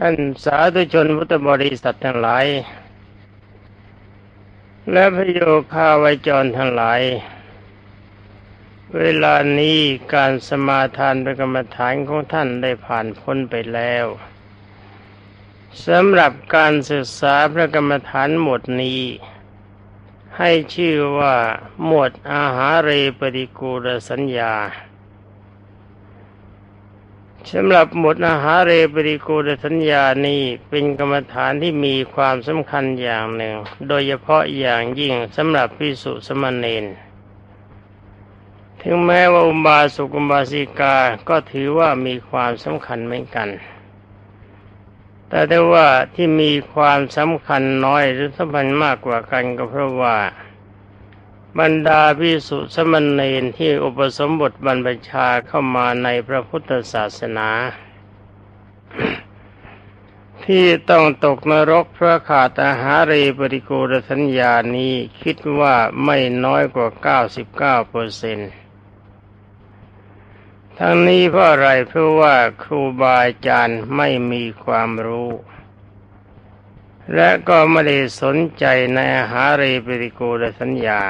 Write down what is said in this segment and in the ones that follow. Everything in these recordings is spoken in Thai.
ท่านสาธุชนพุทธบริษัททั้งหลาย และพระโยคาวจรทั้งหลาย เวลานี้การสมาทานเป็นกรรมฐานของท่านได้ผ่านพ้นไปแล้วสำหรับการศึกษาพระกรรมฐานหมดนี้ ให้ชื่อว่าหมวดอาหารเรปฏิกูลสัญญา สำหรับหมดอาหารเรปริโกดสัญญานี้เป็นกรรมฐานที่มีความสำคัญอย่างหนึ่ง โดยเฉพาะอย่างยิ่งสำหรับพิสุสมณเณรถึงแม้ว่าอุบาสุกุมบาสิกาก็ถือว่ามีความสำคัญเหมือนกัน แต่ได้ว่าที่มีความสำคัญน้อยหรือสำคัญมากกว่ากันก็เพราะว่า บรรดาพิสุสมณเณรที่อุปสมบทบรรพชาเข้ามาในพระพุทธศาสนา ที่ต้องตกนรกเพราะขาดอาหารเรปริโกรสัญญานี้คิดว่าไม่น้อยกว่า 99เปอร์เซนทั้งนี้เพราะอะไรเพราะว่าครูบาอาจารย์ไม่มีความรู้ และก็ไม่ได้สนใจในอาหารเรปริโกรสัญญา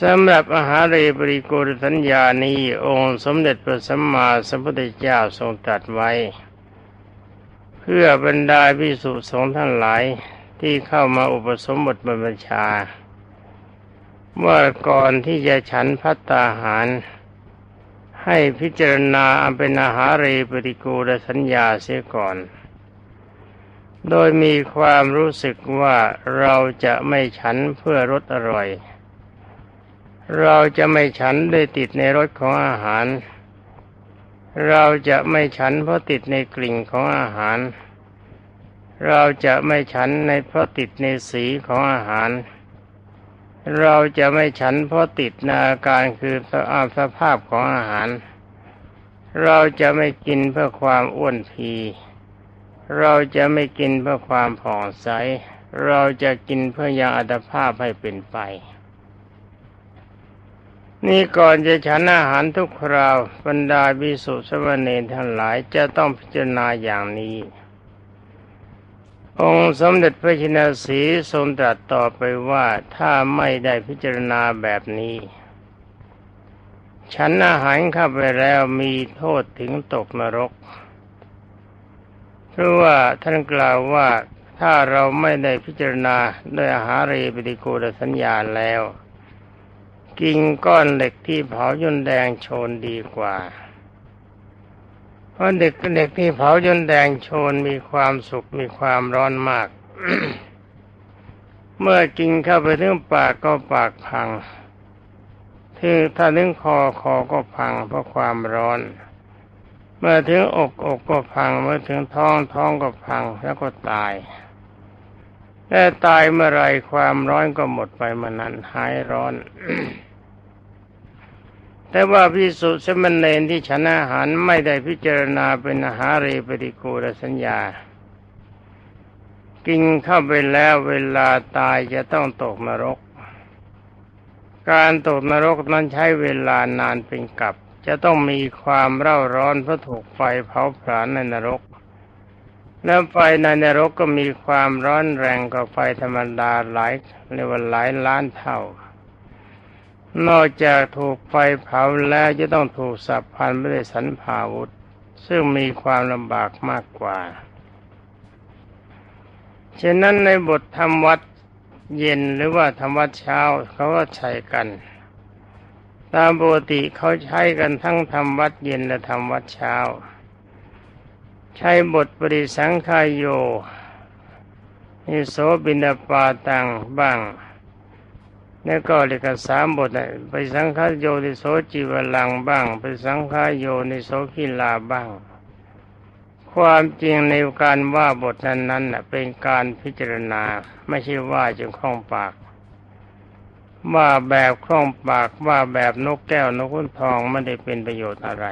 สำหรับอาหารเรปริโกรสัญญานี้องค์สมเด็จพระสัมมาสัมพุทธเจ้าทรงตรัสไว้ เพื่อบรรดาพิสุสงฆ์ท่านหลายที่เข้ามาอุปสมบทบรรพชาว่าก่อนที่จะฉันพัตตาหาร ให้พิจารณาอันเป็นอาหารเรปริโกรสัญญาเสียก่อน โดยมีความรู้สึกว่าเราจะไม่ฉันเพื่อรสอร่อย เราจะไม่ฉันด้ติดในรสของอาหาร เราจะไม่ฉันเพราะติดในกลิ่นของอาหาร เราจะไม่ฉันในเพราะติดในสีของอาหาร เราจะไม่ฉันเพราะติดในอาการคือสอาสภาพของอาหาร เราจะไม่กินเพื่อความอ้วนพี เราจะไม่กินเพื่อความผ่องใส เราจะกินเพื่อยังอัตภาพให้เป็นไป นี่ก่อนจะฉันอาหารทุกคราวบรรดาบิสุสวเนทั้งหลายจะต้องพิจารณาอย่างนี้ องค์สมเด็จพระชินสีทรงตรัสต่อไปว่าถ้าไม่ได้พิจารณาแบบนี้ ฉันอาหารเข้าไปแล้วมีโทษถึงตกนรก เพราะว่าท่านกล่าวว่าถ้าเราไม่ได้พิจารณาด้วยอาหารเรปฏิโกรสัญญาแล้ว กินก้อนเหล็กที่เผายนแดงโชนดีกว่า เพราะเด็กเด็กที่เผายนแดงโชนมีความสุขมีความร้อนมาก เมื่อกินเข้าไปถึงปากก็ปากพังถึงถ้าถึงคอคอก็พังเพราะความร้อน เมื่อถึงอกอกก็พัง เมื่อถึงท้องท้องก็พังแล้วก็ตายและตายเมื่อไรความร้อนก็หมดไปเมื่อนั้นหายร้อน แต่ว่าพิสุสมณเณรที่ฉันอาหารไม่ได้พิจารณาเป็นอาหารเรปฏิกูลสัญญา กินเข้าไปแล้วเวลาตายจะต้องตกนรก การตกนรกนั้นใช้เวลานานเป็นกับ จะต้องมีความเร่าร้อนเพราะถูกไฟเผาผลาญในนรก แล้วไฟในนรกก็มีความร้อนแรงกว่าไฟธรรมดาหลายเรียกว่าหลายล้านเท่า นอกจากถูกไฟเผาแล้วจะต้องถูกสับพันไม่ได้สันผาวุธ ซึ่งมีความลำบากมากกว่า ฉะนั้นในบทธรรมวัดเย็นหรือว่าธรรมวัดเช้าเขาก็ใช้กัน ตามปกติเขาใช้กันทั้งธรรมวัดเย็นและธรรมวัดเช้า ใช้บทปริสังขายโยนิโสบินาปาตังบ้าง แล้วก็เลขสามบทไปสังฆโยนิโสจิวลังบ้าง ไปสังฆโยนิโสขิลาบ้าง ความจริงในการว่าบทนั้นนั้นเป็นการพิจารณาไม่ใช่ว่าจงคล่องปาก ว่าแบบคล่องปากว่าแบบนกแก้วนกขุนทองไม่ได้เป็นประโยชน์อะไร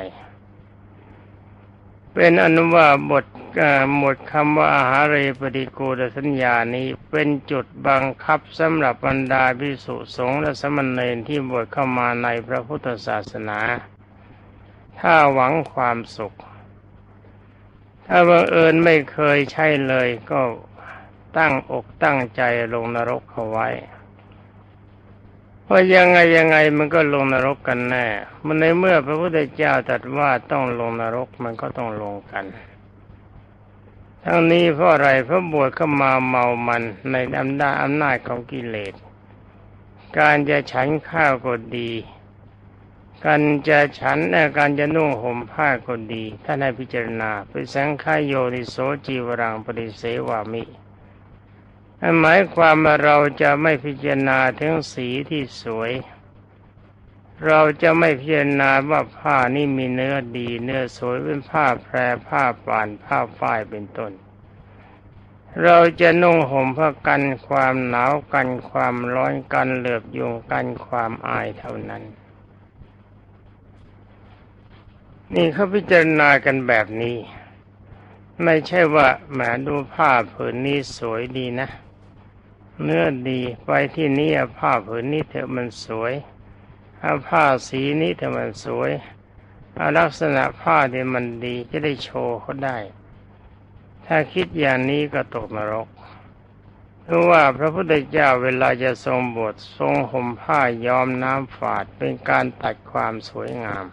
เป็นอนุว่าบทหมดคำว่าอาหารเรปฏิกูลสัญญานี้เป็นจุดบังคับสำหรับบรรดาภิกษุสงฆ์และสมณเณรที่บวชเข้ามาในพระพุทธศาสนา ถ้าหวังความสุข ถ้าบังเอิญไม่เคยใช่เลยก็ตั้งอกตั้งใจลงนรกเขาไว้ เพรายังไงยังไงมันก็ลงนรกกันแน่ มันในเมื่อพระพุทธเจ้าตรัสว่าต้องลงนรกมันก็ต้องลงกัน ทั้งนี้เพราะอะไรเพราะบวชเข้ามาเมามันในอำนาจอำนาจของกิเลส การจะฉันข้าวก็ดี การจะฉันการจะนุ่งห่มผ้าก็ดีท่านให้พิจารณาเป็นสังขายโยนิโสจีวรังปริเสวามิ หมายความว่าเราจะไม่พิจารณาถึงสีที่สวย เราจะไม่พิจารณาว่าผ้านี่มีเนื้อดีเนื้อสวยเป็นผ้าแพรผ้าป่านผ้าฝ้ายเป็นต้น เราจะนุ่งห่มเพื่อกันความหนาวกันความร้อนกันเหลือบยุงกันความอายเท่านั้น นี่เขาพิจารณากันแบบนี้ ไม่ใช่ว่าแหมดูผ้าผืนนี้สวยดีนะ เนื้อดีไปที่นี่ผ้าผืนนี้เถอะมันสวยเอาผ้าสีนี้เถอะมันสวยเอาลักษณะผ้าที่ยมันดีจะได้โชว์เขาได้ ถ้าคิดอย่างนี้ก็ตกนรกเพราะว่าพระพุทธเจ้าเวลาจะทรงบททรงห่มผ้ายอมน้ำฝาดเป็นการตัดความสวยงาม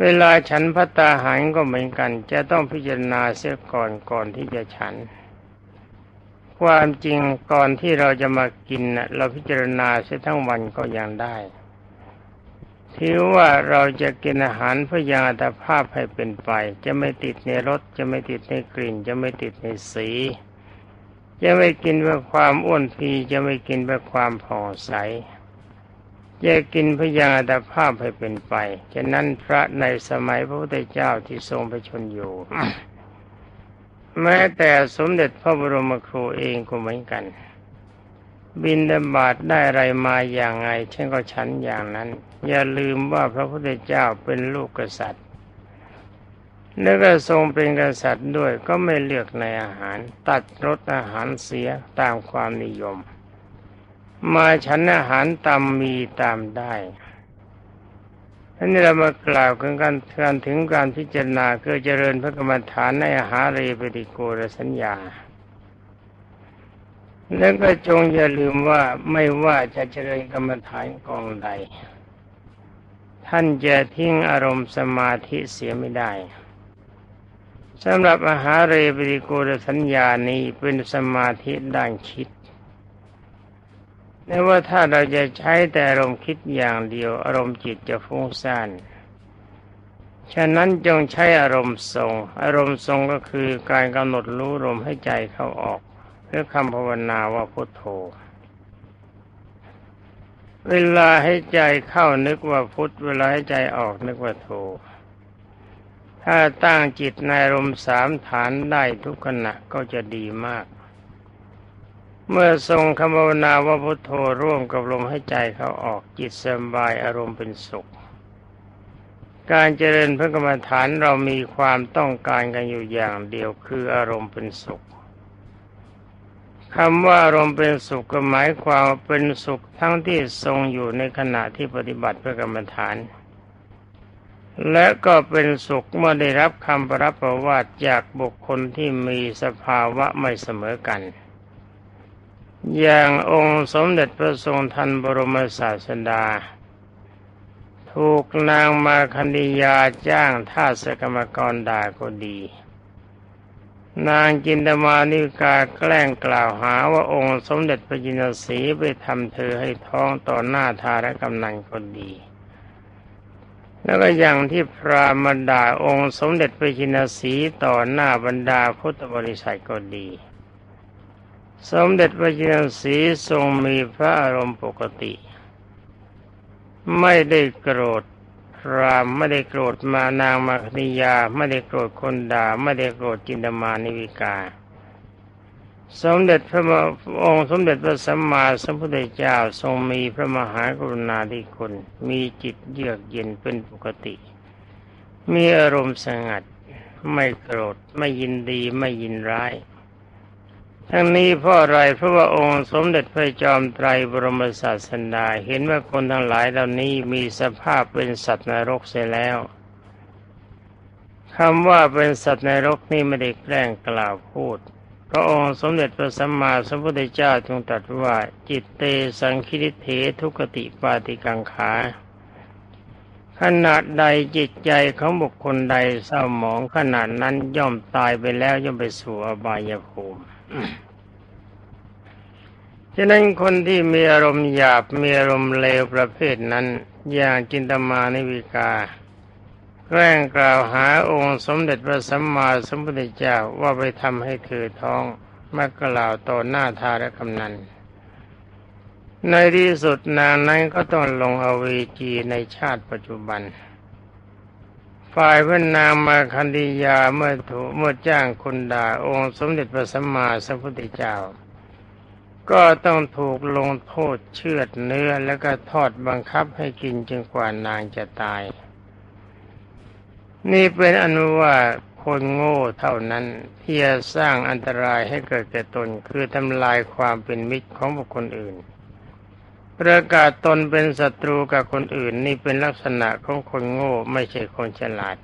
เวลาฉันพัตตาหารก็เหมือนกัน จะต้องพิจารณาเสียก่อนก่อนที่จะฉัน ความจริงก่อนที่เราจะมากินเราพิจารณาเสียทั้งวันก็ยังได้ถือว่าเราจะกินอาหารเพื่อยังอัตภาพให้เป็นไป จะไม่ติดในรสจะไม่ติดในกลิ่น จะไม่ติดในสี จะไม่กินเพื่อความอ้วนพีจะไม่กินเพื่อความผ่องใสจะกินเพื่อยังอัตภาพให้เป็นไปฉะนั้นพระในสมัยพระพุทธเจ้าที่ทรงพระชนอยู่ แม้แต่สมเด็จพระบรมครูเองก็เหมือนกัน บินดาบาดได้อะไรมาอย่างไงเช่นก็ฉันอย่างนั้น อย่าลืมว่าพระพุทธเจ้าเป็นลูกกษัตริย์แล้วก็ทรงเป็นกษัตริย์ด้วยก็ไม่เลือกในอาหาร ตัดรสอาหารเสียตามความนิยม มาฉันอาหารตามมีตามได้ อันนี้เรามากล่าวกันการการถึงการพิจารณาคือเจริญพระกรรมฐานในอาหารเรปฏิโกรสัญญา แล้วก็จงอย่าลืมว่าไม่ว่าจะเจริญกรรมฐานกองใด ท่านจะทิ้งอารมณ์สมาธิเสียไม่ได้สำหรับอาหารเรปฏิโกรสัญญานี้เป็นสมาธิด้านคิด ไม่ว่าถ้าเราจะใช้แต่อารมณ์คิดอย่างเดียว อารมณ์จิตจะฟุ้งซ่าน ฉะนั้นจงใช้อารมณ์ทรง อารมณ์ทรงก็คือการกำหนดรู้ลมให้ใจเข้าออกเพื่อคำภาวนาว่าพุทโธ เวลาให้ใจเข้านึกว่าพุทเวลาให้ใจออกนึกว่าโธ ถ้าตั้งจิตในอารมณ์สามฐานได้ทุกขณะก็จะดีมาก เมื่อทรงคำภาวนาว่าพุทโธร่วมกับลมให้ใจเขาออกจิตสบายอารมณ์เป็นสุข การเจริญพระกรรมฐานเรามีความต้องการกันอยู่อย่างเดียวคืออารมณ์เป็นสุขคำว่าอารมณ์เป็นสุขก็หมายความเป็นสุขทั้งที่ทรงอยู่ในขณะที่ปฏิบัติพระกรรมฐาน และก็เป็นสุขเมื่อได้รับคำประรับประวาติจากบุคคลที่มีสภาวะไม่เสมอกัน อย่างองค์สมเด็จพระทรงทันบรมศาสดา ถูกนางมาคันธยาจ้างท่าสกรรมกรด่าก็ดี นางจินตมานิกาแกล้งกล่าวหาว่าองค์สมเด็จพระจินสีไปทำเธอให้ท้องต่อหน้าทารกำนันก็ดี แล้วก็อย่างที่พระมาด่าองค์สมเด็จพระจินสีต่อหน้าบรรดาพุทธบริษัทก็ดี สมเด็จพระจินสีทรงมีพระอารมณ์ปกติ ไม่ได้โกรธรามไม่ได้โกรธมานางมาคณิยา ไม่ได้โกรธคนด่าไม่ได้โกรธจินดามานิวิกา สมเด็จพระองค์สมเด็จพระสัมมาสัมพุทธเจ้าทรงมีพระมหากรุณาธิคุณมีจิตเยือกเย็นเป็นปกติ มีอารมณ์สงัด ไม่โกรธไม่ยินดีไม่ยินร้าย ทั้งนี้เพราะอะไรเพราะว่าองค์สมเด็จพระจอมไตรบรมศาสดาเห็นว่าคนทั้งหลายเหล่านี้มีสภาพเป็นสัตว์นรกเสียแล้วคำว่าเป็นสัตว์นรกนี่ไม่ได้แกล้งกล่าวพูดพระองค์สมเด็จพระสัมมาสัมพุทธเจ้าทรงตรัสว่า จิตเตสังคิริเถทุกติปาติกังขา ขนาดใดจิตใจของบุคคลใดเศร้าหมองขนาดนั้นย่อมตายไปแล้วย่อมไปสู่อบายภูมิ ฉะนั้นคนที่มีอารมณ์หยาบมีอารมณ์เลวประเภทนั้น อย่างจินตมานิวิกาแกล้งกล่าวหาองค์สมเด็จพระสัมมาสัมพุทธเจ้าว่าไปทำให้เธอท้องมากล่าวต่อหน้าทารกำนัน ในที่สุดนางนั้นก็ต้องลงอเวจีในชาติปัจจุบัน ฝ่ายพระนางมาคันธียาเมื่อถูกเมื่อจ้างคนด่าองค์สมเด็จพระสัมมาสัมพุทธเจ้า ก็ต้องถูกลงโทษเชือดเนื้อแล้วก็ทอดบังคับให้กินจนกว่านางจะตาย นี่เป็นอนุว่าคนโง่เท่านั้นที่จะสร้างอันตรายให้เกิดแก่ตนคือทำลายความเป็นมิตรของบุคคลอื่น ประกาศตนเป็นศัตรูกับคนอื่นนี่เป็นลักษณะของคนโง่ไม่ใช่คนฉลาด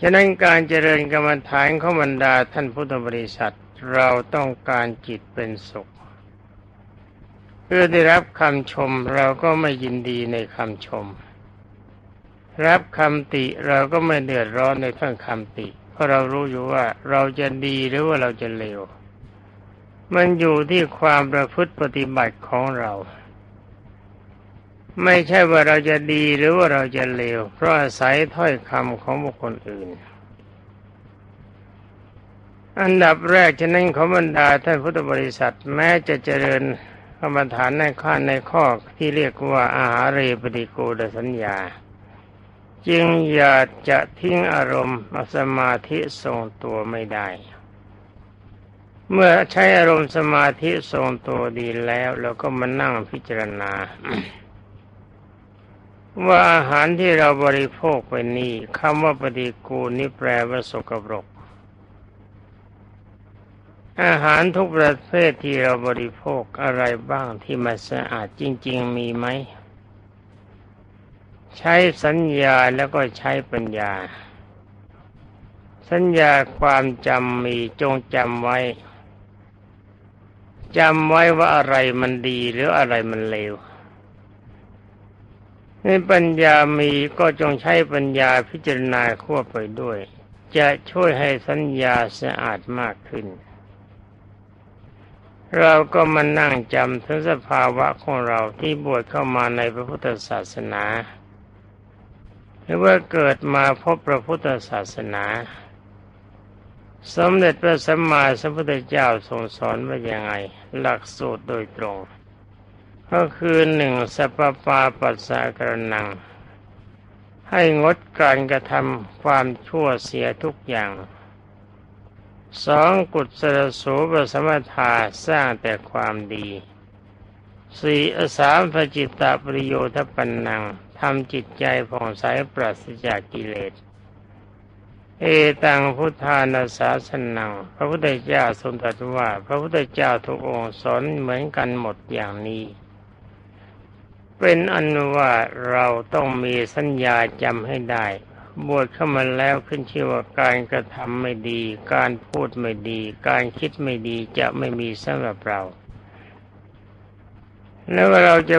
ฉะนั้นการเจริญกรรมฐานของบรรดาท่านพุทธบริษัทเราต้องการจิตเป็นสุข เพื่อได้รับคำชมเราก็ไม่ยินดีในคำชม รับคำติเราก็ไม่เดือดร้อนในท่านคำติ เพราะเรารู้อยู่ว่าเราจะดีหรือว่าเราจะเลว มันอยู่ที่ความประพฤติปฏิบัติของเรา ไม่ใช่ว่าเราจะดีหรือว่าเราจะเลว เพราะอาศัยถ้อยคำของบุคคลอื่น อันดับแรกฉะนั้นขอบรรดาท่านพุทธบริษัทแม้จะเจริญกรรมฐานในข้อในข้อที่เรียกว่าอาหารเรปฏิโกดสัญญา จึงอย่าจะทิ้งอารมณ์สมาธิทรงตัวไม่ได้ เมื่อใช้อารมณ์สมาธิทรงตัวดีแล้วเราก็มานั่งพิจารณา ว่าอาหารที่เราบริโภคไปนี้คำว่าปฏิกูลนี่แปลว่าสกปรก อาหารทุกประเภทที่เราบริโภคอะไรบ้างที่มันสะอาดจริง ๆ มีไหม ใช้สัญญาแล้วก็ใช้ปัญญา สัญญาความจำมีจงจำไว้ จำไว้ว่าอะไรมันดีหรืออะไรมันเลวในปัญญามีก็จงใช้ปัญญาพิจารณาควบไปด้วย จะช่วยให้สัญญาสะอาดมากขึ้น เราก็มานั่งจำถึงสภาวะของเราที่บวชเข้ามาในพระพุทธศาสนา หรือว่าเกิดมาพบพระพุทธศาสนา สมเด็จพระสัมมาสัมพุทธเจ้าทรงสอนว่าอย่างไง หลักสูตรโดยตรง ก็คือหนึ่งสัพปาปัสสะกรนัง ให้งดการกระทำความชั่วเสียทุกอย่างสองกุศลสูปสมถาสร้างแต่ความดีสี่อสามพจิตตปริโยทปันนังทำจิตใจผ่องใสปราศจากกิเลส เอตังพุทธานาสาสนัง พระพุทธเจ้าทรงตรัสว่า พระพุทธเจ้าทุกองค์สอนเหมือนกันหมดอย่างนี้ เป็นอนุว่าเราต้องมีสัญญาจำให้ได้ บวชเข้ามาแล้วขึ้นชื่อว่าการกระทำไม่ดี การพูดไม่ดี การคิดไม่ดีจะไม่มีสำหรับเราแล้วเราจะ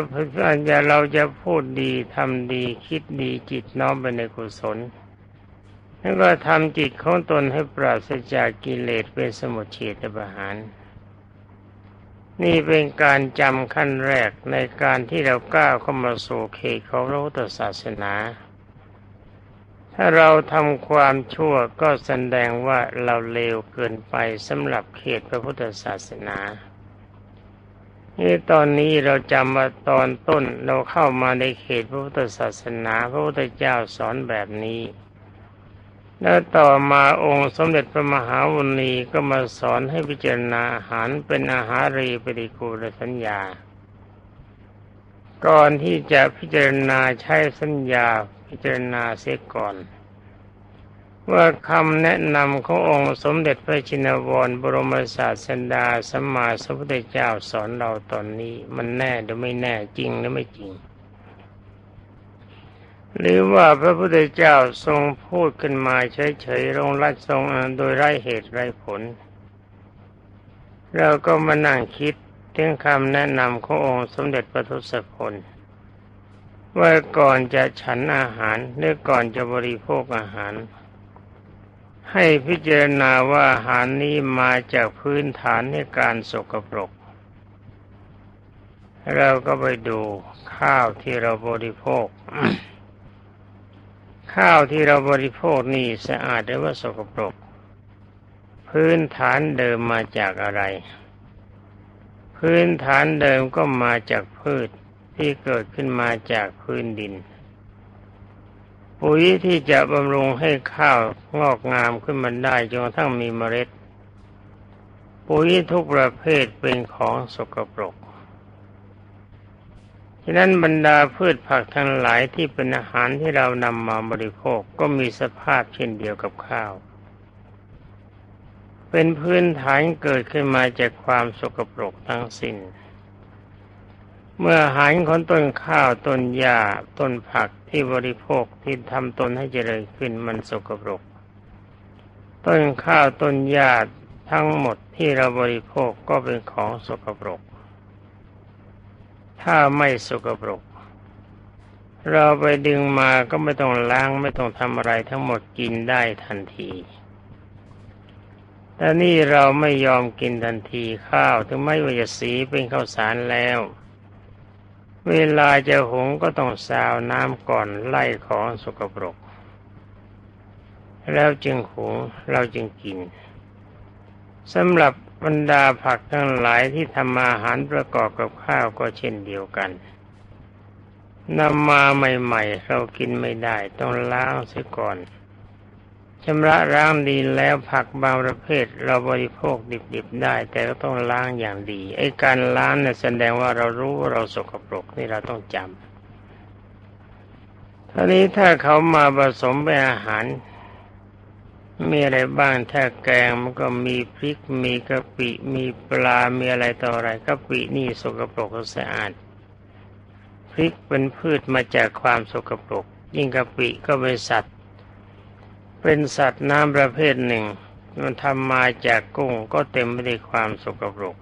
จะเราจะพูดดีทำดีคิดดีจิตน้อมไปในกุศล แล้วก็ทำจิตของตนให้ปราศจากกิเลสเป็นสมุทเฉทประหาร นี่เป็นการจำขั้นแรกในการที่เราก้าวเข้ามาสู่เขตของพระพุทธศาสนา ถ้าเราทำความชั่วก็แสดงว่าเราเลวเกินไปสำหรับเขตพระพุทธศาสนานี่ตอนนี้เราจำว่าตอนต้นเราเข้ามาในเขตพระพุทธศาสนา พระพุทธเจ้าสอนแบบนี้ แล้วต่อมาองค์สมเด็จพระมหาวุณีก็มาสอนให้พิจารณาอาหารเป็นอาหารีปฏิกูลสัญญา ก่อนที่จะพิจารณาใช้สัญญาพิจารณาเสียก่อน ว่าคำแนะนำขององค์สมเด็จพระชินวรบรมศาสดาสัมมาสัมพุทธเจ้าสอนเราตอนนี้มันแน่หรือไม่แน่จริงหรือไม่จริง หรือว่าพระพุทธเจ้าทรงพูดขึ้นมาเฉยๆรงรัดทรงโดยไร้เหตุไร้ผล เราก็มานั่งคิดถึงคำแนะนำขององค์สมเด็จพระทศพลว่าก่อนจะฉันอาหารหรือก่อนจะบริโภคอาหาร ให้พิจารณาว่าอาหารนี้มาจากพื้นฐานในการสกปรก เราก็ไปดูข้าวที่เราบริโภค ข้าวที่เราบริโภคนี่สะอาดหรือว่าสกปรก พื้นฐานเดิมมาจากอะไร พื้นฐานเดิมก็มาจากพืชที่เกิดขึ้นมาจากพื้นดิน ปุ๋ยที่จะบำรุงให้ข้าวงอกงามขึ้นมาได้จนกระทั่งมีเมล็ด ปุ๋ยทุกประเภทเป็นของสกปรก ฉะนั้นบรรดาพืชผักทั้งหลายที่เป็นอาหารที่เรานำมาบริโภคก็มีสภาพเช่นเดียวกับข้าว เป็นพื้นฐานเกิดขึ้นมาจากความสกปรกทั้งสิ้น เมื่ออาหารของต้นข้าวต้นหญ้าต้นผักที่บริโภคที่ทำตนให้เจริญขึ้นมันสกปรก ต้นข้าวต้นหญ้าทั้งหมดที่เราบริโภคก็เป็นของสกปรก ถ้าไม่สกปรก เราไปดึงมาก็ไม่ต้องล้างไม่ต้องทำอะไรทั้งหมดกินได้ทันที แต่นี่เราไม่ยอมกินทันทีข้าวถึงไม่ว่าจะสีเป็นข้าวสารแล้ว เวลาจะหุงก็ต้องซาวน้ำก่อนไล่ของสกปรก แล้วจึงหุงเราจึงกินสำหรับ บรรดาผักทั้งหลายที่ทำอาหารประกอบกับข้าวก็เช่นเดียวกันนำมาใหม่ๆ เรากินไม่ได้ต้องล้างเสียก่อนชำระล้างดีแล้วผักบางประเภท เราบริโภคดิบๆได้ แต่ก็ต้องล้างอย่างดีไอ้การล้างเนี่ยแสดงว่าเรารู้ว่าเราสกปรกนี่เราต้องจำทีนี้ถ้าเขามาผสมเป็นอาหาร มีอะไรบ้างถ้าแกงมันก็มีพริกมีกะปิมีปลา มีอะไรต่ออะไรกะปินี่สกปรกสะอาด พริกเป็นพืชมาจากความสกปรก ยิ่งกะปิก็เป็นสัตว์ เป็นสัตว์น้ำประเภทหนึ่ง มันทำมาจากกุ้งก็เต็มไปด้วยความสกปรก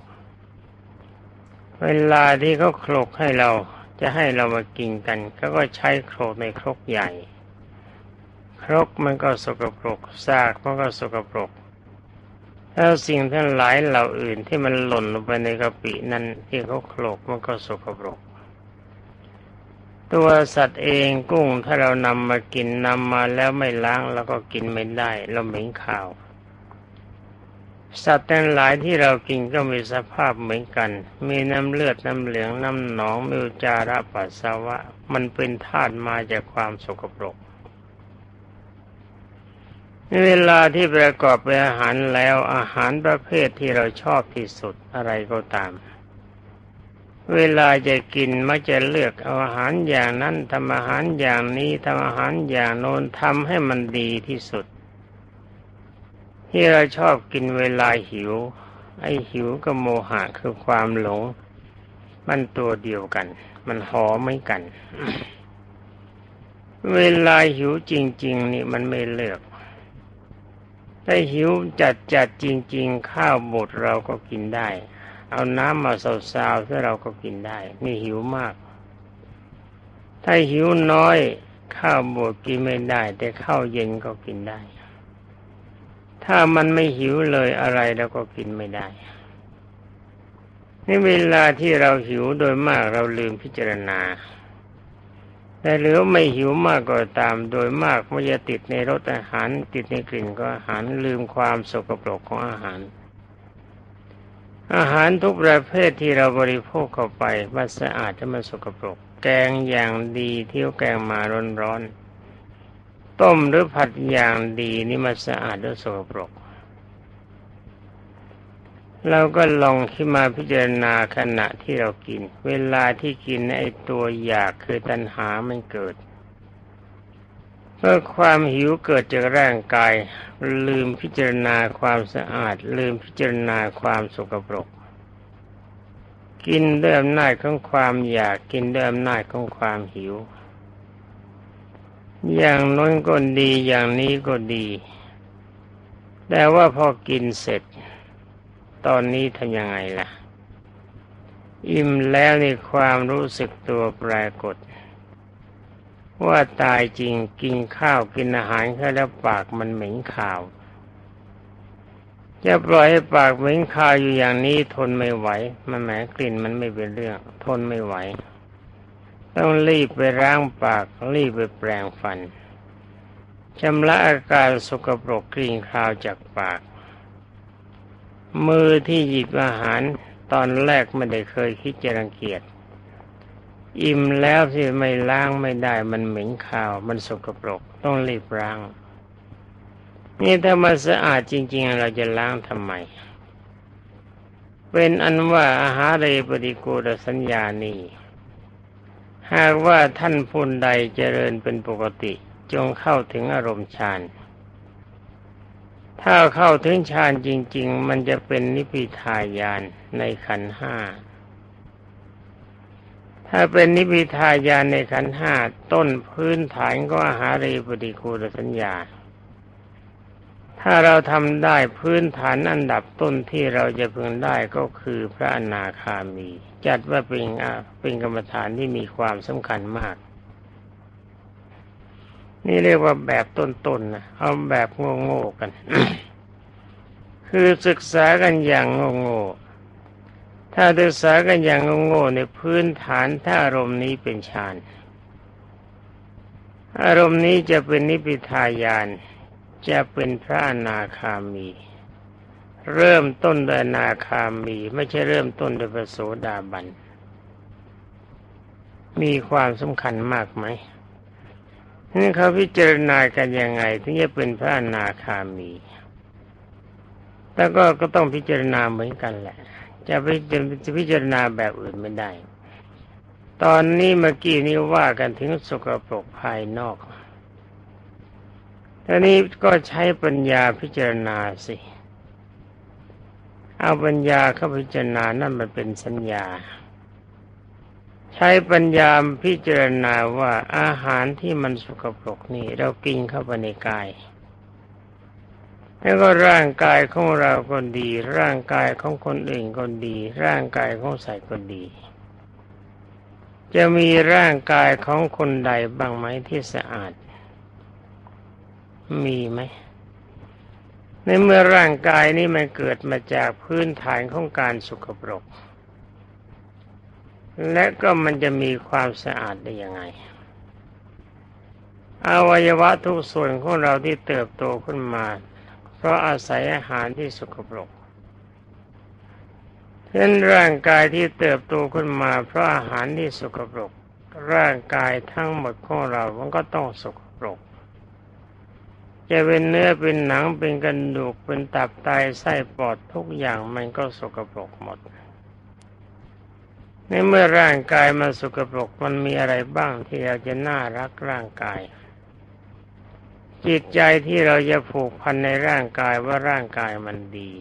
เวลาที่เขาโคลกให้เราจะให้เรามากินกันเขาก็ใช้โคลกในครกใหญ่ รกมันก็สกปรกซากมันก็สกปรกแล้วสิ่งทั้งหลายเหล่าอื่นที่มันหล่นลงไปในกะปินั้นที่เขาโคลกมันก็สกปรก ตัวสัตว์เองกุ้งถ้าเรานำมากินนำมาแล้วไม่ล้างเราก็กินไม่ได้เราเหม็นข่าว สัตว์แต่หลายที่เรากินก็มีสภาพเหมือนกัน มีน้ำเลือดน้ำเหลืองน้ำหนองมีอุจาระปัสสาวะ มันเป็นธาตุมาจากความสกปรก เวลาที่ประกอบเป็นอาหารแล้วอาหารประเภทที่เราชอบที่สุดอะไรก็ตาม เวลาจะกินมักจะเลือกเอาอาหารอย่างนั้นทำอาหารอย่างนี้ทำอาหารอย่างโน้นทำให้มันดีที่สุด ที่เราชอบกินเวลาหิว ไอ้หิวกับโมหะคือความหลง มันตัวเดียวกัน มันหอไม่กัน เวลาหิวจริง ๆ นี่มันไม่เลือก ถ้าหิวจัดจัดจริง ๆ ข้าวบดเราก็กินได้ เอาน้ำมาสาวๆที่เราก็กินได้นี่หิวมาก ถ้าหิวน้อย ข้าวบดกินไม่ได้ แต่ข้าวเย็นก็กินได้ ถ้ามันไม่หิวเลยอะไรเราก็กินไม่ได้นี่เวลาที่เราหิวโดยมากเราลืมพิจารณา แต่หรือไม่หิวมากก็ตามโดยมากมันจะติดในรสอาหาร ติดในกลิ่นก็อาหารลืมความสกปรกของอาหาร อาหารทุกประเภทที่เราบริโภคเข้าไปมันสะอาดจะมันสกปรก แกงอย่างดีเที่ยวแกงมาร้อนๆต้มหรือผัดอย่างดีนี่มันสะอาดหรือสกปรก เราก็ลองขึ้นมาพิจารณาขณะที่เรากิน เวลาที่กินไอตัวอยากคือตัณหามันเกิดเมื่อความหิวเกิดจากร่างกาย ลืมพิจารณาความสะอาด ลืมพิจารณาความสกปรก กินด้วยอำนาจของความอยากกินด้วยอำนาจของความหิว อย่างน้นก็ดีอย่างนี้ก็ดี แต่ว่าพอกินเสร็จ ตอนนี้ทำยังไงล่ะ อิ่มแล้วในความรู้สึกตัวปรากฏ ว่าตายจริงกินข้าวกินอาหารแค่แล้วปากมันเหม็นข่าวจะปล่อยให้ปากเหม็นข่าวอยู่อย่างนี้ทนไม่ไหว มันแหมกลิ่นมันไม่เป็นเรื่อง ทนไม่ไหว ต้องรีบไปล้างปากรีบไปแปรงฟันชำระอาการสกปรกกลิ่นคราวจากปาก มือที่หยิบอาหารตอนแรกไม่ได้เคยคิดจะรังเกียจ อิ่มแล้วที่ไม่ล้างไม่ได้มันเหม็นคาวมันสกปรกต้องรีบล้าง นี่ถ้ามันสะอาดจริง ๆ เราจะล้างทำไม เป็นอันว่าอาหารเรปฏิกูลสัญญานี้หากว่าท่านผู้ใดเจริญเป็นปกติ จงเข้าถึงอารมณ์ฌาน ถ้าเข้าถึงฌานจริง ๆ มันจะเป็นนิพิทายานในขันห้า ถ้าเป็นนิพิทายานในขันห้าต้นพื้นฐานก็อาหารีปฏิคูลสัญญา ถ้าเราทำได้พื้นฐานอันดับต้นที่เราจะพึงได้ก็คือพระอนาคามี จัดว่าเป็นเป็นกรรมฐานที่มีความสำคัญมาก นี่เรียกว่าแบบต้นๆนะเอาแบบโง่ๆกัน คือศึกษากันอย่างโง่ๆถ้าศึกษากันอย่างโง่ๆในพื้นฐานถ้าอารมณ์นี้เป็นฌานอารมณ์นี้จะเป็นนิพิทายาน จะเป็นพระนาคามี เริ่มต้นโดยนาคามี ไม่ใช่เริ่มต้นโดยพระโสดาบัน มีความสำคัญมากไหม นี่เขาพิจารณากันยังไง ถึงจะเป็นพระอนาคามีแต่ก็ก็ต้องพิจารณาเหมือนกันแหละ จะพิจะพิจารณาแบบอื่นไม่ได้ ตอนนี้เมื่อกี้นี้ว่ากันถึงสกปรกภายนอกทีนี้ก็ใช้ปัญญาพิจารณาสิ เอาปัญญาเข้าพิจารณานั่นมันเป็นสัญญา ใช้ปัญญาพิจารณาว่าอาหารที่มันสกปรกนี่เรากินเข้าไปในกาย แล้วก็ร่างกายของเราก็ดี ร่างกายของคนอื่นก็ดี ร่างกายของสัตว์ก็ดี จะมีร่างกายของคนใดบ้างไหมที่สะอาด มีไหมในเมื่อร่างกายนี้มันเกิดมาจากพื้นฐานของการสุกปรก และก็มันจะมีความสะอาดได้ยังไง อวัยวะทุกส่วนของเราที่เติบโตขึ้นมา เพราะอาศัยอาหารที่สกปรกเช่นร่างกายที่เติบโตขึ้นมา เพราะอาหารที่สกปรก ร่างกายทั้งหมดของเรา มันก็ต้องสกปรก จะเป็นเนื้อเป็นหนังเป็นกระดูกเป็นตับไตไส้ปอดทุกอย่างมันก็สกปรกหมด ในเมื่อร่างกายมันสกปรกมันมีอะไรบ้างที่เราจะน่ารักร่างกาย จิตใจที่เราจะผูกพันในร่างกายว่าร่างกายมันดี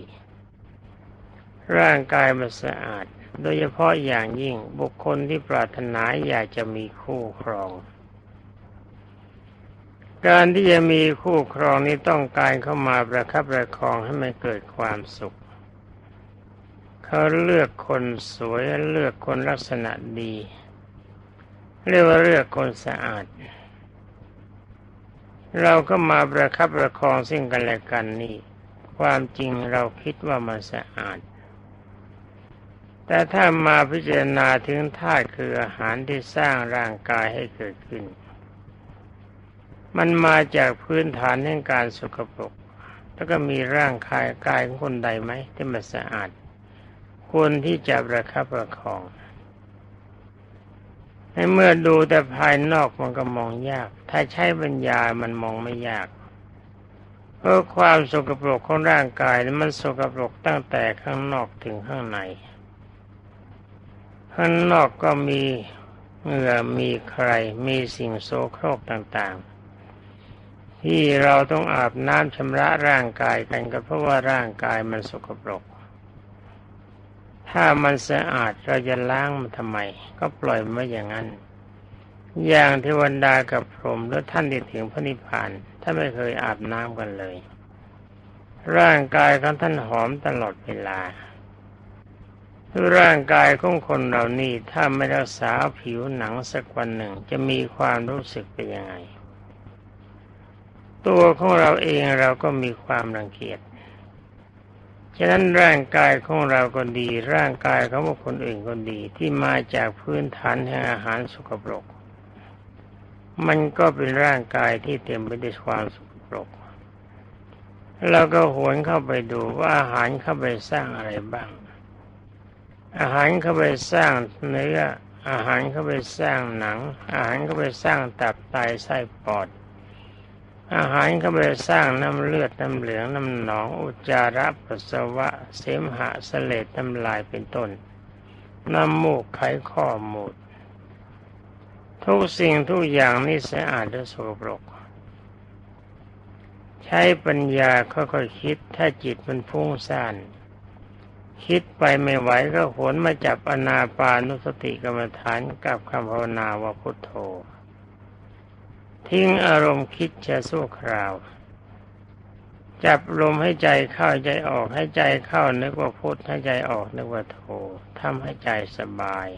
ร่างกายมันสะอาด โดยเฉพาะอย่างยิ่งบุคคลที่ปรารถนาอยากจะมีคู่ครองการที่จะมีคู่ครองนี้ต้องการเข้ามาประคับประคองให้มันเกิดความสุข เขาเลือกคนสวยเลือกคนลักษณะดี เรียกว่าเลือกคนสะอาด เราก็มาประคับประคองสิ่งกันและกันนี่ ความจริงเราคิดว่ามันสะอาด แต่ถ้ามาพิจารณาถึงธาตุคืออาหารที่สร้างร่างกายให้เกิดขึ้น มันมาจากพื้นฐานแห่งการสกปรกแล้วก็มีร่างกายกายของคนใดไหมที่มันสะอาด ควรที่จะประคับประคอง ให้เมื่อดูแต่ภายนอกมันก็มองยาก ถ้าใช้ปัญญามันมองไม่ยาก เพราะความสกปรกของร่างกายมันสกปรกตั้งแต่ข้างนอกถึงข้างใน ข้างนอกก็มีเหงื่อมีใคร มีสิ่งโสโครกต่าง ๆที่เราต้องอาบน้ำชำระร่างกายกันก็เพราะว่าร่างกายมันสกปรก ถ้ามันสะอาดเราจะล้างมันทำไม ก็ปล่อยไว้อย่างนั้น อย่างเทวดากับพรหมแล้วท่านที่ถึงพระนิพพานท่านไม่เคยอาบน้ำกันเลย ร่างกายของท่านหอมตลอดเวลาร่างกายของคนเหล่านี้ถ้าไม่รักษาผิวหนังสักวันหนึ่งจะมีความรู้สึกเป็นยังไง ตัวของเราเองเราก็มีความรังเกียจ ฉะนั้นร่างกายของเราก็ดี ร่างกายของบุคคลอื่นก็ดี ที่มาจากพื้นฐานแห่งอาหารสกปรก มันก็เป็นร่างกายที่เต็มไปด้วยความสกปรกเราก็หวนเข้าไปดูว่าอาหารเข้าไปสร้างอะไรบ้าง อาหารเข้าไปสร้างเนื้ออาหารเข้าไปสร้างหนัง อาหารเข้าไปสร้างตับไตไส้ปอด อาหารเข้าไปสร้างน้ำเลือดน้ำเหลืองน้ำหนองอุจจาระปัสสาวะ เสมหะเสลดน้ำลายเป็นต้นน้ำมูกไขข้อมูด ทุกสิ่งทุกอย่างนี่สะอาดและสกปรก ใช้ปัญญาค่อยๆคคิดถ้าจิตมันฟุ้งซ่านคิดไปไม่ไหวก็หวนมาจับอนาปานุสติกรรมฐานกับคำภาวนาว่าพุทโธ ทิ้งอารมณ์คิดจะสู้คราว จับลมให้ใจเข้าใจออกให้ใจเข้านึกว่าพุทให้ใจออกนึกว่าโธทำให้ใจสบาย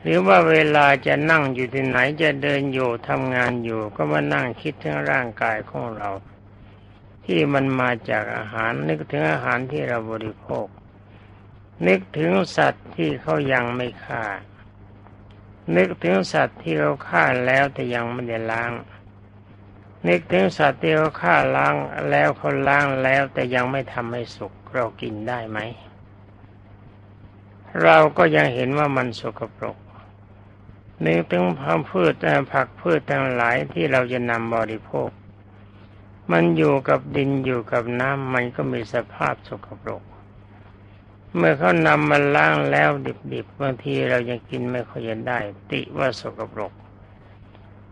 หรือว่าเวลาจะนั่งอยู่ที่ไหนจะเดินอยู่ทำงานอยู่ ก็มานั่งคิดถึงร่างกายของเรา ที่มันมาจากอาหารนึกถึงอาหารที่เราบริโภค นึกถึงสัตว์ที่เขายังไม่ฆ่า นึกถึงสัตว์ที่เขาฆ่าแล้วแต่ยังไม่ได้ล้าง นึกถึงสัตว์ที่เขาฆ่าล้างแล้วเขาล้างแล้วแต่ยังไม่ทำให้สุกเรากินได้ไหม เราก็ยังเห็นว่ามันสกปรกนึกถึงผักพืชผักพืชทั้งหลายที่เราจะนำบริโภค มันอยู่กับดินอยู่กับน้ำมันก็มีสภาพสกปรก เมื่อเขานำมาล้างแล้วดิบๆบางทีเรายังกินไม่ค่อยได้ ติว่าสกปรก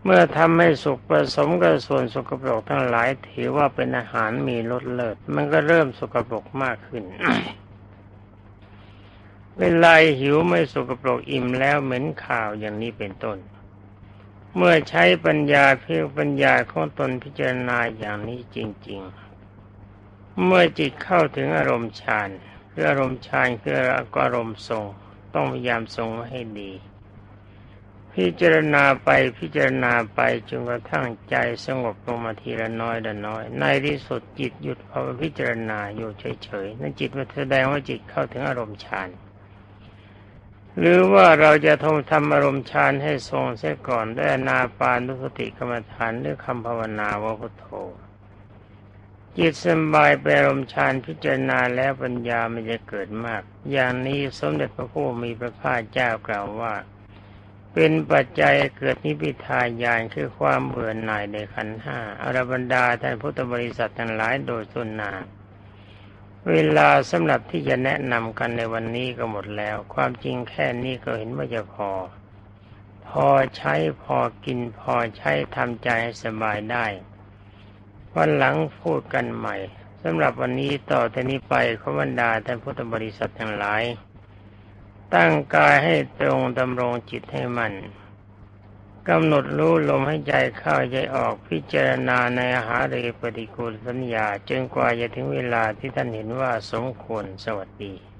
เมื่อทำให้สุกผสมกับส่วนสกปรกทั้งหลายถือว่าเป็นอาหารมีรสเลิศมันก็เริ่มสกปรกมากขึ้น เวลาหิวไม่สกปรกอิ่มแล้วเหม็นข่าวอย่างนี้เป็นต้น เมื่อใช้ปัญญาเพียงปัญญาของตนพิจารณาอย่างนี้จริง ๆ เมื่อจิตเข้าถึงอารมณ์ฌาน คืออารมณ์ฌานคืออารมณ์ทรง ต้องพยายามทรงให้ดี พิจารณาไปพิจารณาไปจนกระทั่งใจสงบลงมาทีละน้อยละน้อย ในที่สุดจิตหยุดพอพิจารณาอยู่เฉยๆนั่นจิตมันแสดงว่าจิตเข้าถึงอารมณ์ฌานหรือว่าเราจะทำทำอารมณ์ฌานให้ทรงเสียก่อนด้วยนาปานุสติกรรมฐานหรือคำภาวนาวพุทโธ จิตสบายไปรมฌานพิจารณาแล้วปัญญามันจะเกิดมาก อย่างนี้สมเด็จพระผู้มีพระภาคเจ้ากล่าวว่า เป็นปัจจัยเกิดนิพิทายานคือความเบื่อหน่ายในขันห้าอรบรรดาท่านพุทธบริษัททั้งหลายโดยส่วนนาเวลาสำหรับที่จะแนะนำกันในวันนี้ก็หมดแล้ว ความจริงแค่นี้ก็เห็นว่าจะพอ พอใช้พอกินพอใช้ทำใจให้สบายได้ วันหลังพูดกันใหม่สำหรับวันนี้ต่อแต่นี้ไปขบรรดาท่านพุทธบริษัททั้งหลาย ตั้งกายให้ตรงดำรงจิตให้มัน่นกำหนดรู้ลมให้ใจเข้าใจออกพิจารณาในอาหารเรปฏิกูลสัญญาจนกว่าจะถึงเวลาที่ท่านเห็นว่าสมควรสวัสดี